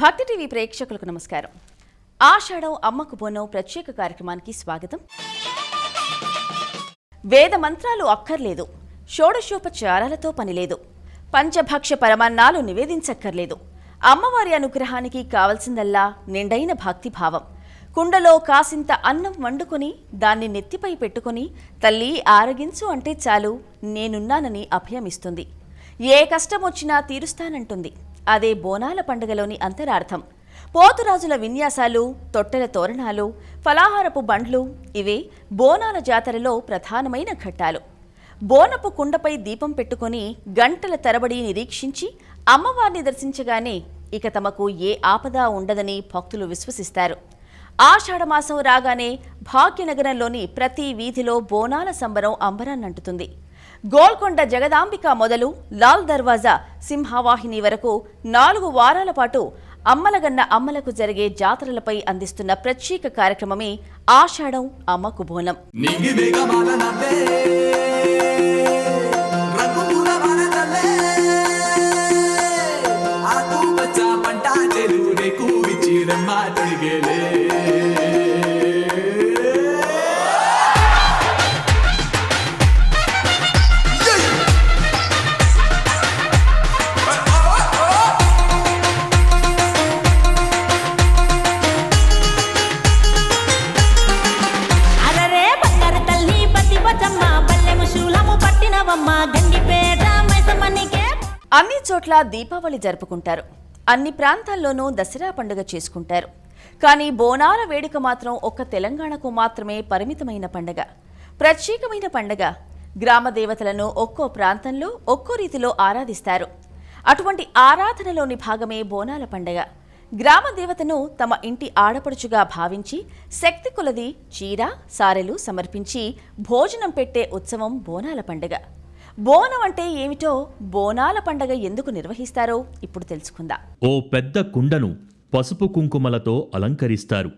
భక్తి టీవీ ప్రేక్షకులకు నమస్కారం. ఆషాఢం అమ్మకు బోనం ప్రత్యేక కార్యక్రమానికి స్వాగతం. వేద మంత్రాలు అక్కర్లేదు. షోడశోపచారాలతో పనిలేదు పంచభక్ష పరమాన్నాలు నివేదించక్కర్లేదు. అమ్మవారి అనుగ్రహానికి కావలసిందల్లా నిండైన భక్తిభావం. కుండలో కాసింత అన్నం వండుకొని దాన్ని నెత్తిపై పెట్టుకొని తల్లి ఆరగించు అంటే చాలు నేనున్నానని అభయమిస్తుంది. ఏ కష్టం వచ్చినా తీరుస్తానంటుంది. అదే బోనాల పండుగలోని అంతరార్థం. పోతురాజుల విన్యాసాలు తొట్టెల తోరణాలు ఫలాహారపు బండ్లు ఇవే బోనాల జాతరలో ప్రధానమైన ఘట్టాలు. బోనపు కుండపై దీపం పెట్టుకుని గంటల తరబడి నిరీక్షించి అమ్మవారిని దర్శించగానే ఇక తమకు ఏ ఆపద ఉండదని భక్తులు విశ్వసిస్తారు. ఆషాఢమాసం రాగానే భాగ్యనగరంలోని ప్రతి వీధిలో బోనాల సంబరం అంబరాన్నంటుతుంది. గోల్కొండ జగదాంబిక మొదలు లాల్ దర్వాజా సింహవాహిని వరకు నాలుగు వారాల పాటు అమ్మలగన్న అమ్మలకు జరిగే జాతరలపై అందిస్తున్న ప్రత్యేక కార్యక్రమమే ఆషాఢం అమ్మకు బోనం. అన్ని చోట్ల దీపావళి జరుపుకుంటారు. అన్ని ప్రాంతాల్లోనూ దసరా పండుగ చేసుకుంటారు. కానీ బోనాల వేడుక మాత్రం ఒక్క తెలంగాణకు మాత్రమే పరిమితమైన పండగ. ప్రత్యేకమైన పండగ. గ్రామ దేవతలను ఒక్కో ప్రాంతంలో ఒక్కో రీతిలో ఆరాధిస్తారు. అటువంటి ఆరాధనలోని భాగమే బోనాల పండగ. గ్రామ దేవతను తమ ఇంటి ఆడపడుచుగా భావించి శక్తి కొలది చీర సారెలు సమర్పించి భోజనం పెట్టే ఉత్సవం బోనాల పండగ. బోనం అంటే ఏమిటో బోనాల పండగ ఎందుకు నిర్వహిస్తారో ఇప్పుడు తెలుసుకుందాం. ఓ పెద్ద కుండను పసుపు కుంకుమలతో అలంకరిస్తారు.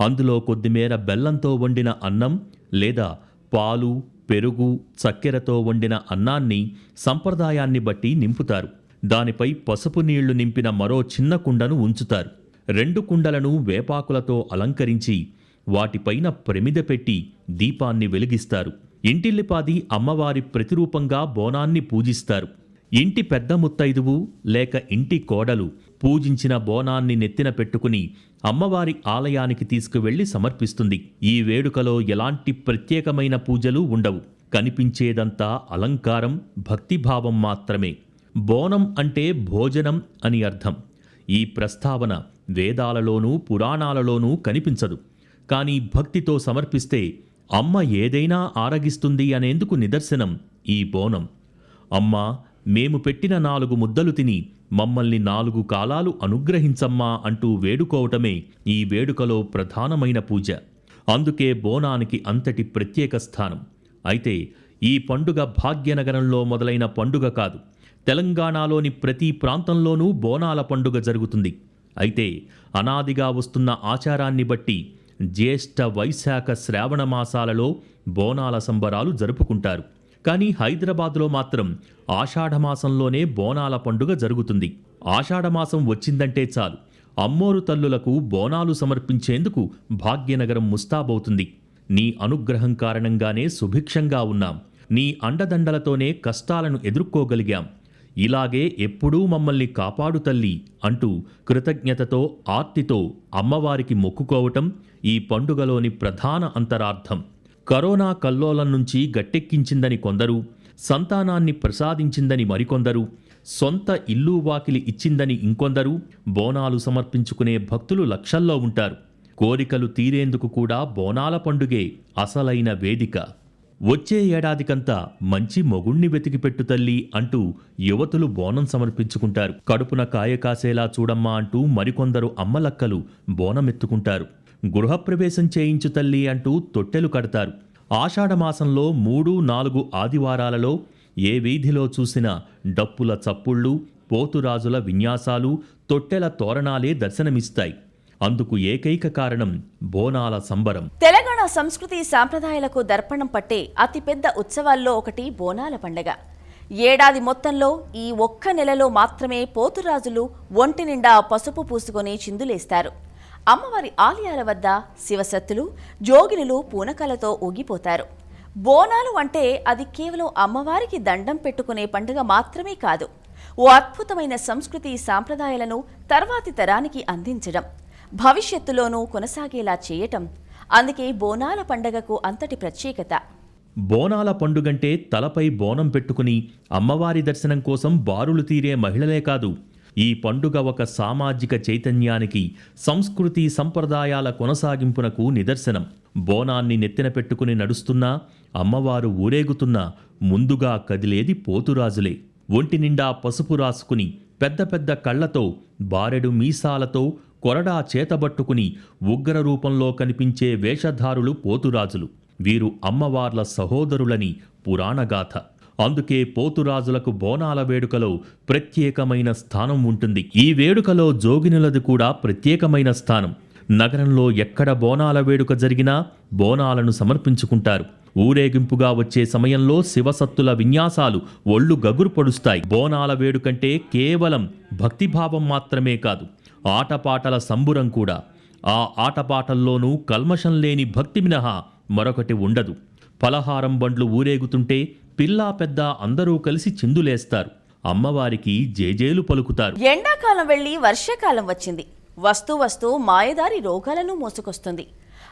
అందులో కొద్దిమేర బెల్లంతో వండిన అన్నం లేదా పాలు పెరుగు చక్కెరతో వండిన అన్నాన్ని సంప్రదాయాన్ని బట్టి నింపుతారు. దానిపై పసుపు నీళ్ళు నింపిన మరో చిన్న కుండను ఉంచుతారు. రెండు కుండలను వేపాకులతో అలంకరించి వాటిపైన ప్రమిద పెట్టి దీపాన్ని వెలిగిస్తారు. ఇంటిల్లిపాది అమ్మవారి ప్రతిరూపంగా బోనాన్ని పూజిస్తారు. ఇంటి పెద్ద ముత్తైదువు లేక ఇంటి కోడలు పూజించిన బోనాన్ని నెత్తిన పెట్టుకుని అమ్మవారి ఆలయానికి తీసుకువెళ్ళి సమర్పిస్తుంది. ఈ వేడుకలో ఎలాంటి ప్రత్యేకమైన పూజలు ఉండవు. కనిపించేదంతా అలంకారం భక్తిభావం మాత్రమే. బోనం అంటే భోజనం అని అర్థం. ఈ ప్రస్తావన వేదాలలోనూ పురాణాలలోనూ కనిపించదు. కానీ భక్తితో సమర్పిస్తే అమ్మ ఏదైనా ఆరగిస్తుంది అనేందుకు నిదర్శనం ఈ బోనం. అమ్మ మేము పెట్టిన నాలుగు ముద్దలు తిని మమ్మల్ని నాలుగు కాలాలు అనుగ్రహించమ్మా అంటూ వేడుకోవటమే ఈ వేడుకలో ప్రధానమైన పూజ. అందుకే బోనానికి అంతటి ప్రత్యేక స్థానం. అయితే ఈ పండుగ భాగ్యనగరంలో మొదలైన పండుగ కాదు. తెలంగాణలోని ప్రతి ప్రాంతంలోనూ బోనాల పండుగ జరుగుతుంది. అయితే అనాదిగా వస్తున్న ఆచారాన్ని బట్టి జ్యేష్ఠ వైశాఖ శ్రావణ మాసాలలో బోనాల సంబరాలు జరుపుకుంటారు. కానీ హైదరాబాద్లో మాత్రం ఆషాఢమాసంలోనే బోనాల పండుగ జరుగుతుంది. ఆషాఢమాసం వచ్చిందంటే చాలు. అమ్మోరు తల్లులకు బోనాలు సమర్పించేందుకు భాగ్యనగరం ముస్తాబవుతుంది. నీ అనుగ్రహం కారణంగానే సుభిక్షంగా ఉన్నాం. నీ అండదండలతోనే కష్టాలను ఎదుర్కోగలిగాం. ఇలాగే ఎప్పుడూ మమ్మల్ని కాపాడు తల్లి అంటూ కృతజ్ఞతతో ఆర్తితో అమ్మవారికి మొక్కుకోవటం ఈ పండుగలోని ప్రధాన అంతరార్థం. కరోనా కల్లోలం నుంచి గట్టెక్కించిందని కొందరు సంతానాన్ని ప్రసాదించిందని మరికొందరు సొంత ఇల్లు వాకిలి ఇచ్చిందని ఇంకొందరు బోనాలు సమర్పించుకునే భక్తులు లక్షల్లో ఉంటారు. కోరికలు తీరేందుకు కూడా బోనాల పండుగే అసలైన వేదిక. వచ్చే ఏడాదికంతా మంచి మొగుణ్ణి వెతికిపెట్టు తల్లి అంటూ యువతులు బోనం సమర్పించుకుంటారు. కడుపున కాయ కాసేలా చూడమ్మా అంటూ మరికొందరు అమ్మలక్కలు బోనమెత్తుకుంటారు. గృహప్రవేశం చేయించు తల్లి అంటూ తొట్టెలు కడతారు. ఆషాఢమాసంలో మూడు నాలుగు ఆదివారాలలో ఏ వీధిలో చూసినా డప్పుల చప్పుళ్ళు పోతురాజుల విన్యాసాలు తొట్టెల తోరణాలే దర్శనమిస్తాయి. అందుకు ఏకైక కారణం బోనాల సంబరం. తెలంగాణ సంస్కృతి సాంప్రదాయాలకు దర్పణం పట్టే అతిపెద్ద ఉత్సవాల్లో ఒకటి బోనాల పండగ. ఏడాది మొత్తంలో ఈ ఒక్క నెలలో మాత్రమే పోతురాజులు ఒంటి నిండా పసుపు పూసుకొని చిందులేస్తారు. అమ్మవారి ఆలయాల వద్ద శివసత్తులు జోగినులు పూనకాలతో ఊగిపోతారు. బోనాలు అంటే అది కేవలం అమ్మవారికి దండం పెట్టుకునే పండుగ మాత్రమే కాదు ఓ అద్భుతమైన సంస్కృతి సాంప్రదాయాలను తర్వాతి తరానికి అందించడం. భవిష్యత్తులోనూ కొనసాగేలా చేయటం అందుకే బోనాల పండగకు అంతటి ప్రత్యేకత. బోనాల పండుగంటే తలపై బోనం పెట్టుకుని అమ్మవారి దర్శనం కోసం బారులు తీరే మహిళలే కాదు ఈ పండుగ ఒక సామాజిక చైతన్యానికి సంస్కృతి సంప్రదాయాల కొనసాగింపునకు నిదర్శనం. బోనాన్ని నెత్తిన పెట్టుకుని నడుస్తున్నా అమ్మవారు ఊరేగుతున్నా ముందుగా కదిలేది పోతురాజులే. ఒంటి నిండా పసుపు రాసుకుని పెద్ద పెద్ద కళ్ళతో బారెడు మీసాలతో కొరడా చేతబట్టుకుని ఉగ్ర రూపంలో కనిపించే వేషధారులు పోతురాజులు. వీరు అమ్మవార్ల సహోదరులని పురాణగాథ. అందుకే పోతురాజులకు బోనాల వేడుకలో ప్రత్యేకమైన స్థానం ఉంటుంది. ఈ వేడుకలో జోగినులది కూడా ప్రత్యేకమైన స్థానం. నగరంలో ఎక్కడ బోనాల వేడుక జరిగినా బోనాలను సమర్పించుకుంటారు. ఊరేగింపుగా వచ్చే సమయంలో శివసత్తుల విన్యాసాలు ఒళ్ళు గగురు పడుస్తాయి. బోనాల వేడుకంటే కేవలం భక్తిభావం మాత్రమే కాదు. ఆటపాటల సంబురం కూడా. ఆ ఆటపాటల్లోనూ కల్మషం లేని భక్తి మినహా మరొకటి ఉండదు. పలహారం బండ్లు ఊరేగుతుంటే పిల్లా పెద్ద అందరూ కలిసి చిందులేస్తారు. అమ్మవారికి జేజేలు పలుకుతారు. ఎండాకాలం వెళ్ళి వర్షాకాలం వచ్చింది. వస్తూ వస్తూ మాయదారి రోగాలను మోసుకొస్తుంది.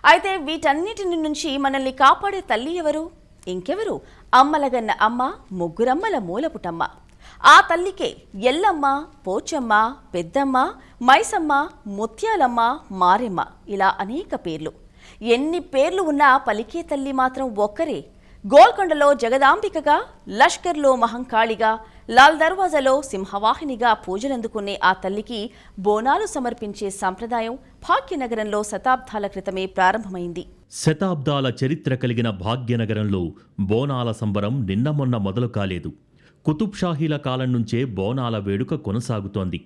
అయితే వీటన్నిటిని నుంచి మనల్ని కాపాడే తల్లి ఎవరు? ఇంకెవరు? అమ్మలగన్న అమ్మ ముగ్గురమ్మల మూలపుటమ్మ. ఆ తల్లికే ఎల్లమ్మ పోచమ్మ పెద్దమ్మ మైసమ్మ ముత్యాలమ్మ మారెమ్మ ఇలా అనేక పేర్లు. ఎన్ని పేర్లు ఉన్నా పలికే తల్లి మాత్రం ఒక్కరే. గోల్కొండలో జగదాంబికగా లష్కర్లో మహంకాళిగా లాల్ దర్వాజాలో సింహవాహినిగా పూజలందుకునే ఆ తల్లికి బోనాలు సమర్పించే సంప్రదాయం భాగ్యనగరంలో శతాబ్దాల క్రితమే ప్రారంభమైంది. శతాబ్దాల చరిత్ర కలిగిన భాగ్యనగరంలో బోనాల సంబరం నిన్న మొన్న మొదలు కాలేదు. కుతుబ్షాహీల కాలం నుంచే బోనాల వేడుక కొనసాగుతోంది.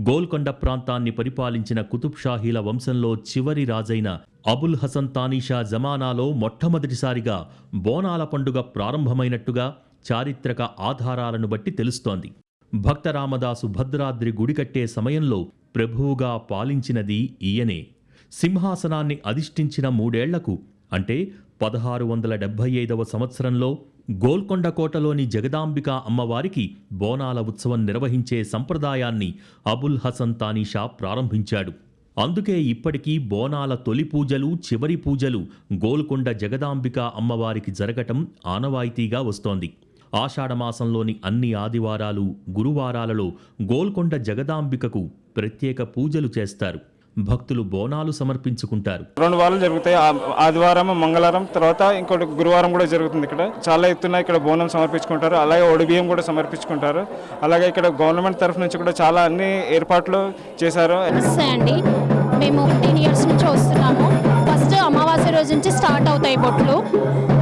గోల్కొండ ప్రాంతాన్ని పరిపాలించిన కుతుబ్షాహీల వంశంలో చివరి రాజైన అబుల్ హసన్ తానీషా జమానాలో మొట్టమొదటిసారిగా బోనాల పండుగ ప్రారంభమైనట్టుగా చారిత్రక ఆధారాలను బట్టి తెలుస్తోంది. భక్త రామదాసు భద్రాద్రి గుడి కట్టే సమయంలో ప్రభువుగా పాలించినది ఈయనే. సింహాసనాన్ని అధిష్ఠించిన మూడేళ్ళకు అంటే పదహారు వందల డెబ్భై ఐదవ సంవత్సరంలో గోల్కొండ కోటలోని జగదాంబిక అమ్మవారికి బోనాల ఉత్సవం నిర్వహించే సంప్రదాయాన్ని అబుల్ హసన్ తానీషా ప్రారంభించాడు. అందుకే ఇప్పటికీ బోనాల తొలి పూజలు చివరి పూజలు గోల్కొండ జగదాంబిక అమ్మవారికి జరగటం ఆనవాయితీగా వస్తోంది. ఆషాఢమాసంలోని అన్ని ఆదివారాలు గురువారాలలో గోల్కొండ జగదాంబికకు ప్రత్యేక పూజలు చేస్తారు. భక్తులు బోనాలు సమర్పించుకుంటారు. రెండు వారాలు జరుగుతాయి. ఆ- ఆదివారం మంగళవారం తర్వాత ఇంకోటి గురువారం కూడా జరుగుతుంది ఇక్కడ. చాలా ఎత్తున ఇక్కడ బోనం సమర్పించుకుంటారు. అలాగే ఒడిబియ్యం కూడా సమర్పించుకుంటారు. అలాగే ఇక్కడ గవర్నమెంట్ తరఫు నుంచి కూడా చాలా అన్ని ఏర్పాట్లు చేశారు. అండి. మేము ఫిఫ్టీన్ ఇయర్స్ నుంచి అమావాస్య రోజు నుంచి స్టార్ట్ అవుతాయి బొట్లు.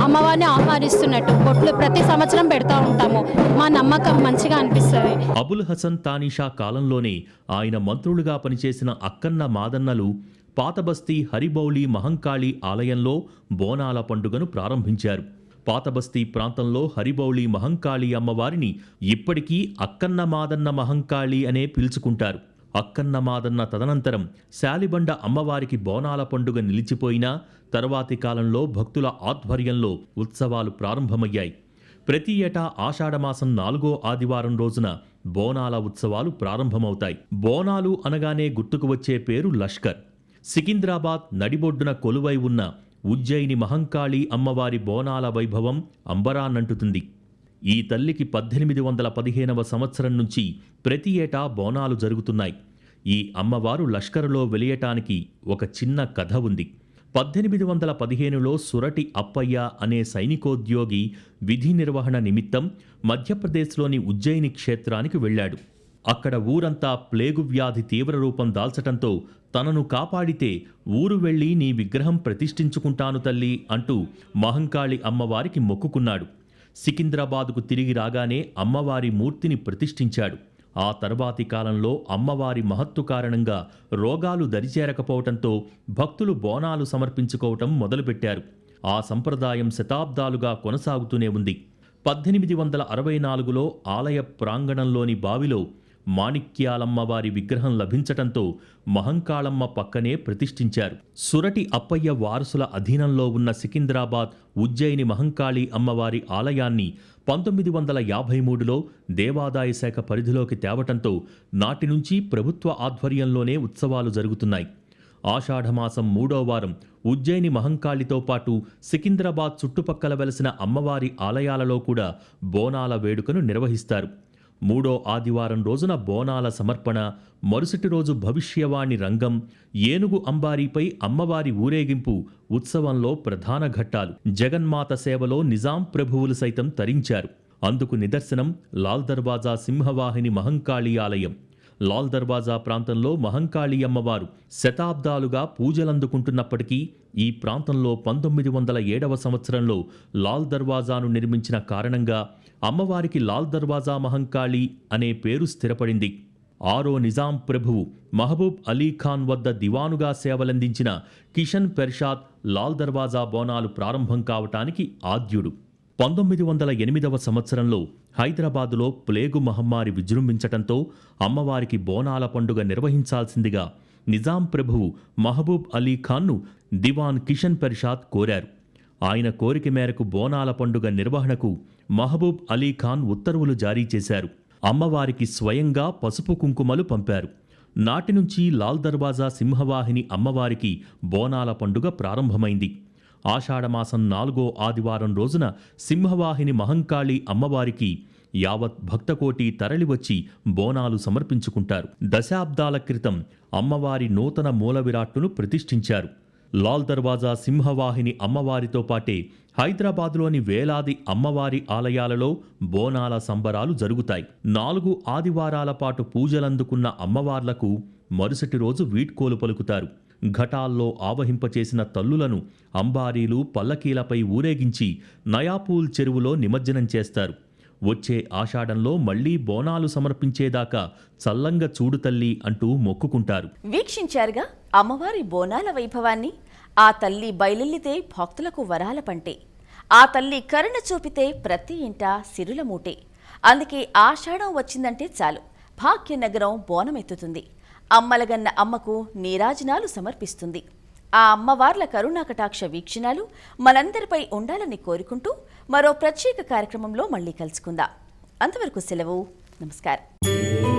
అమ్మవారిని ఆహ్వానిస్తున్నట్టు బొట్లు ప్రతి సంవత్సరం పెడతా ఉంటాము. మా నమ్మకం మంచిగా అనిపిస్తుంది. అబుల్ హసన్ తానీషా కాలంలోనే ఆయన మంత్రులుగా పనిచేసిన అక్కన్న మాదన్నలు పాతబస్తీ హరిబౌలి మహంకాళి ఆలయంలో బోనాల పండుగను ప్రారంభించారు. పాతబస్తీ ప్రాంతంలో హరిబౌలి మహంకాళి అమ్మవారిని ఇప్పటికీ అక్కన్న మాదన్న మహంకాళి అనే పిలుచుకుంటారు. అక్కన్న మాదన్న తదనంతరం శాలిబండ అమ్మవారికి బోనాల పండుగ నిలిచిపోయినా తర్వాతి కాలంలో భక్తుల ఆధ్వర్యంలో ఉత్సవాలు ప్రారంభమయ్యాయి. ప్రతి ఏటా ఆషాఢమాసం నాలుగో ఆదివారం రోజున బోనాల ఉత్సవాలు ప్రారంభమవుతాయి. బోనాలు అనగానే గుర్తుకు వచ్చే పేరు లష్కర్. సికింద్రాబాద్ నడిబొడ్డున కొలువై ఉన్న ఉజ్జయిని మహంకాళి అమ్మవారి బోనాల వైభవం అంబరాన్నంటుతుంది. ఈ తల్లికి పద్దెనిమిది వందల పదిహేనవ సంవత్సరం నుంచి ప్రతి ఏటా బోనాలు జరుగుతున్నాయి. ఈ అమ్మవారు లష్కరులో వెలియటానికి ఒక చిన్న కథ ఉంది. పద్దెనిమిది వందల పదిహేనులో సురటి అప్పయ్య అనే సైనికోద్యోగి విధి నిర్వహణ నిమిత్తం మధ్యప్రదేశ్లోని ఉజ్జయిని క్షేత్రానికి వెళ్ళాడు. అక్కడ ఊరంతా ప్లేగు వ్యాధి తీవ్ర రూపం దాల్చటంతో తనను కాపాడితే ఊరు వెళ్ళి నీ విగ్రహం ప్రతిష్ఠించుకుంటాను తల్లి అంటూ మహంకాళి అమ్మవారికి మొక్కుకున్నాడు. సికింద్రాబాద్కు తిరిగి రాగానే అమ్మవారి మూర్తిని ప్రతిష్ఠించాడు. ఆ తర్వాతి కాలంలో అమ్మవారి మహత్తు కారణంగా రోగాలు దరిచేరకపోవటంతో భక్తులు బోనాలు సమర్పించుకోవటం మొదలుపెట్టారు. ఆ సంప్రదాయం శతాబ్దాలుగా కొనసాగుతూనే ఉంది. పద్దెనిమిది వందల అరవై నాలుగులో ఆలయ ప్రాంగణంలోని బావిలో మాణిక్యాలమ్మవారి విగ్రహం లభించటంతో మహంకాళమ్మ పక్కనే ప్రతిష్ఠించారు. సురటి అప్పయ్య వారసుల అధీనంలో ఉన్న సికింద్రాబాద్ ఉజ్జయిని మహంకాళి అమ్మవారి ఆలయాన్ని పంతొమ్మిది వందల యాభై మూడులో దేవాదాయ శాఖ పరిధిలోకి తేవటంతో నాటి నుంచి ప్రభుత్వ ఆధ్వర్యంలోనే ఉత్సవాలు జరుగుతున్నాయి. ఆషాఢమాసం మూడో వారం ఉజ్జయిని మహంకాళితో పాటు సికింద్రాబాద్ చుట్టుపక్కల వెలసిన అమ్మవారి ఆలయాలలో కూడా బోనాల వేడుకను నిర్వహిస్తారు. మూడో ఆదివారం రోజున బోనాల సమర్పణ మరుసటి రోజు భవిష్యవాణి రంగం ఏనుగు అంబారీపై అమ్మవారి ఊరేగింపు ఉత్సవంలో ప్రధాన ఘట్టాలు. జగన్మాత సేవలో నిజాం ప్రభువులు సైతం తరించారు. అందుకు నిదర్శనం లాల్ దర్వాజా సింహవాహిని మహంకాళి ఆలయం. లాల్ దర్వాజా ప్రాంతంలో మహంకాళి అమ్మవారు శతాబ్దాలుగా పూజలందుకుంటున్నప్పటికీ ఈ ప్రాంతంలో పంతొమ్మిది వందల ఏడవ సంవత్సరంలో లాల్ దర్వాజాను నిర్మించిన కారణంగా అమ్మవారికి లాల్ దర్వాజా మహంకాళి అనే పేరు స్థిరపడింది. ఆరో నిజాం ప్రభువు మహబూబ్ అలీ ఖాన్ వద్ద దివానుగా సేవలందించిన కిషన్ పెర్షాద్ లాల్ దర్వాజా బోనాలు ప్రారంభం కావటానికి ఆద్యుడు. పంతొమ్మిది వందల ఎనిమిదవ సంవత్సరంలో హైదరాబాదులో ప్లేగు మహమ్మారి విజృంభించటంతో అమ్మవారికి బోనాల పండుగ నిర్వహించాల్సిందిగా నిజాం ప్రభువు మహబూబ్ అలీ ఖాన్ను దివాన్ కిషన్ పెర్షాద్ కోరారు. ఆయన కోరిక మేరకు బోనాల పండుగ నిర్వహణకు మహబూబ్ అలీ ఖాన్ ఉత్తర్వులు జారీ చేశారు. అమ్మవారికి స్వయంగా పసుపు కుంకుమలు పంపారు. నాటి నుంచి లాల్ దర్వాజా సింహవాహిని అమ్మవారికి బోనాల పండుగ ప్రారంభమైంది. ఆషాఢమాసం నాలుగో ఆదివారం రోజున సింహవాహిని మహంకాళి అమ్మవారికి యావత్ భక్తకోటి తరలివచ్చి బోనాలు సమర్పించుకుంటారు. దశాబ్దాల క్రితం అమ్మవారి నూతన మూల విరాట్టును ప్రతిష్ఠించారు. లాల్ దర్వాజా సింహవాహిని అమ్మవారితో పాటే హైదరాబాద్లోని వేలాది అమ్మవారి ఆలయాలలో బోనాల సంబరాలు జరుగుతాయి. నాలుగు ఆదివారాల పాటు పూజలందుకున్న అమ్మవార్లకు మరుసటి రోజు వీడ్కోలు పలుకుతారు. ఘటాల్లో ఆవహింపచేసిన తల్లులను అంబారీలు పల్లకీలపై ఊరేగించి నయాపూల్ చెరువులో నిమజ్జనం చేస్తారు. వచ్చే ఆషాఢంలో మళ్ళీ బోనాలు సమర్పించేదాకా చల్లంగా చూడు తల్లి అంటూ మొక్కుకుంటారు. వీక్షించారుగా అమ్మవారి బోనాల వైభవాన్ని. ఆ తల్లి బయలెల్లితే భక్తులకు వరాల పంటే. ఆ తల్లి కరుణ చూపితే ప్రతి ఇంట సిరుల మూటే. అందుకే ఆషాఢం వచ్చిందంటే చాలు. భాగ్యనగరం బోనమెత్తుతుంది. అమ్మలగన్న అమ్మకు నీరాజనాలు సమర్పిస్తుంది. ఆ అమ్మవార్ల కరుణా కటాక్ష వీక్షణాలు మనందరిపై ఉండాలని కోరుకుంటూ మరో ప్రత్యేక కార్యక్రమంలో మళ్ళీ కలుసుకుందాం. అంతవరకు సెలవు. నమస్కారం.